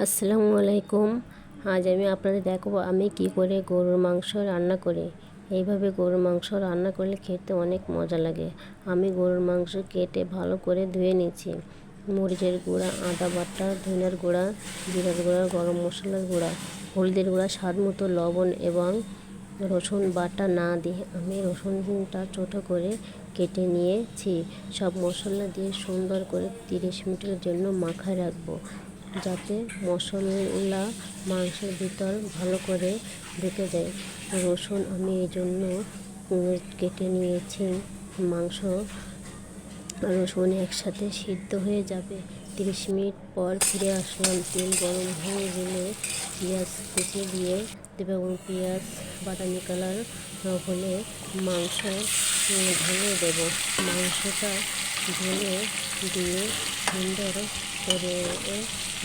আসসালামু আলাইকুম। আজ আমি আপনাদের দেখাবো আমি কি করে গরুর মাংস রান্না করি। এইভাবে গরুর মাংস রান্না করলে খেতে অনেক মজা লাগে। আমি গরুর মাংস কেটে ভালো করে ধুয়ে নিয়েছি। মরিচের গুঁড়া, আদা বাটা, ধনিয়ার গুঁড়া, জিরার গুঁড়া, গরম মশলার গুঁড়া, হলদের গুঁড়া, স্বাদ মতো লবণ এবং রসুন বাটা না দিয়ে আমি রসুনটা ছোটো করে কেটে নিয়েছি। সব মশলা দিয়ে সুন্দর করে তিরিশ মিনিটের জন্য মাখায় রাখব। যাতে মশলা মাংসের ভিতর ভালো করে ঢুকে যায়। রসুন আমি এই জন্য কেটে নিয়েছি। মাংস রসুন একসাথে সিদ্ধ হয়ে যাবে। তিরিশ মিনিট পর ফিরে আসলাম। তেল গরম হয়ে গেলে পেঁয়াজ কুচি দিয়ে দেবে এবং পেঁয়াজ, বাদামি কালার হলে মাংস ঢেলে দেব। মাংসটা ঢেলে দিয়ে সুন্দর করে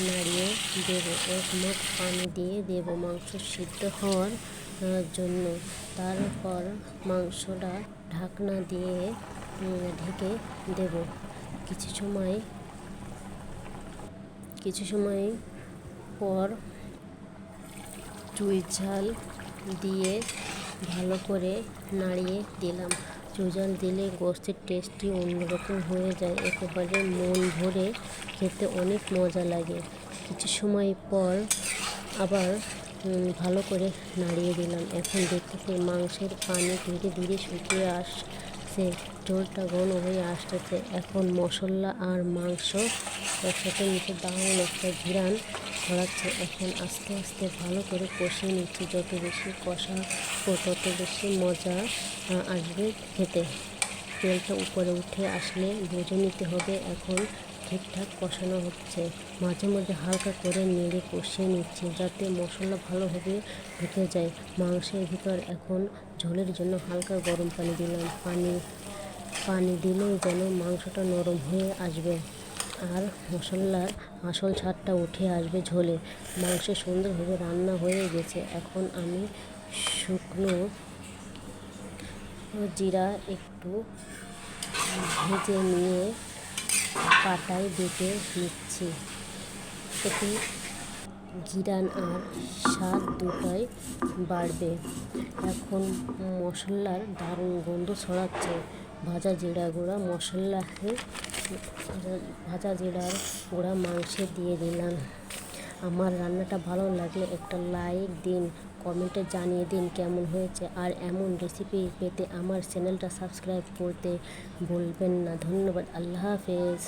নাড়িয়ে দেবো। এক মুখ পানি দিয়ে দেবো মাংস সিদ্ধ হওয়ার জন্য। তারপর মাংসটা ঢাকনা দিয়ে ঢেকে দেব। কিছু সময় কিছু সময় পর চুই ঝাল দিয়ে ভালো করে নাড়িয়ে দিলাম। চুজাল দিলে গোস্তের টেস্টটি অন্যরকম হয়ে যায়। একেবারে মন ভরে খেতে অনেক মজা লাগে। কিছু সময় পর আবার ভালো করে নাড়িয়ে দিলাম। এখন দেখতেছি মাংসের পানি ধীরে ধীরে শুকিয়ে আসছে। ঝোলটা ঘন হয়ে আসতেছে। এখন মশলা আর মাংস একসাথে নিচে দারুণ একটা ঘিরান ছড়াচ্ছে এখন আস্তে আস্তে ভালো করে কষিয়ে নিচ্ছি। যত বেশি কষা ও তত বেশি মজা আসবে খেতে। তেলটা উপরে উঠে আসলে বুঝে নিতে হবে। এখন ঠিকঠাক কষানো হচ্ছে। মাঝে মাঝে হালকা করে নেড়ে কষিয়ে নিচ্ছি যাতে মশলা ভালোভাবে ঢুকে যায়। মাংসের ভিতর এখন ঝোলের জন্য হালকা গরম পানি দিলাম। পানি পানি দিলেই যেন মাংসটা নরম হয়ে আসবে। আর মশলার আসল ছাড়টা উঠে আসবে ঝোলে। মাংস সুন্দরভাবে রান্না হয়ে গেছে। এখন আমি শুকনো জিরা একটু ভেজে নিয়ে পাটায় বেটে নিচ্ছি। এতে জিরান আর স্বাদ দুটোই বাড়বে। এখন মশলার দারুণ গন্ধ ছড়াচ্ছে। ভাজা জিরা গুঁড়া মশলাতে ভাজা জিরার গুঁড়া মাংসে দিয়ে দিলাম। আমার রান্নাটা ভালো লাগলে একটা লাইক দিন, কমেন্টে জানিয়ে দিন কেমন হয়েছে। আর এমন রেসিপি পেতে আমার চ্যানেলটা সাবস্ক্রাইব করতে বলবেন না। ধন্যবাদ, আল্লাহ হাফেজ।